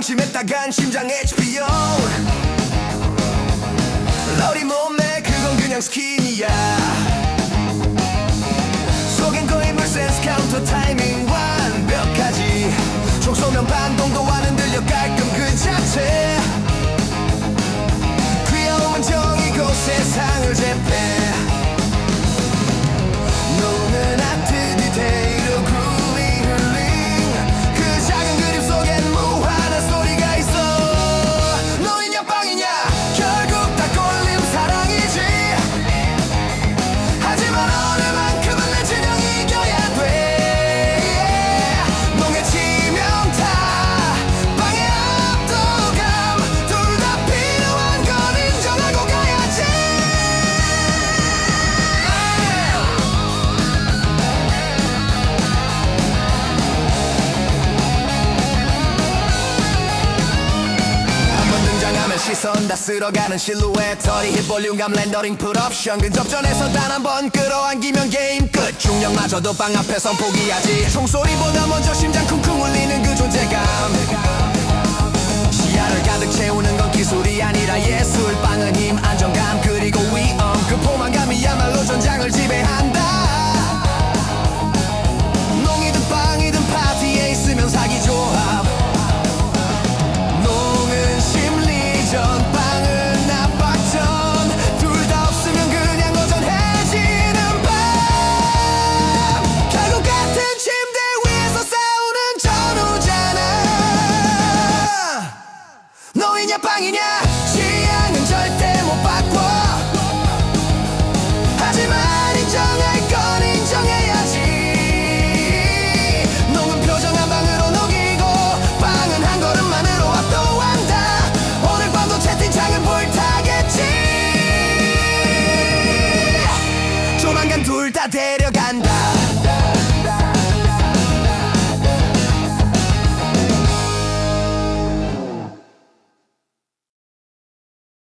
방심했다간 심장 HBO 러리 몸매 그건 그냥 스킨이야. 시선 다 쓸어가는 실루엣. 허리힙 볼륨감 렌더링 풀옵션 근접전에서 단 한 번 끌어안기면 게임 끝. 중력마저도 빵 앞에선 포기하지. 총소리보다 먼저 심장 쿵쿵 울리는 그 존재감. 시야를 가득 채우는 건 기술이 아니라 예술. 빵은 힘 안정감. 그 다 데려간다.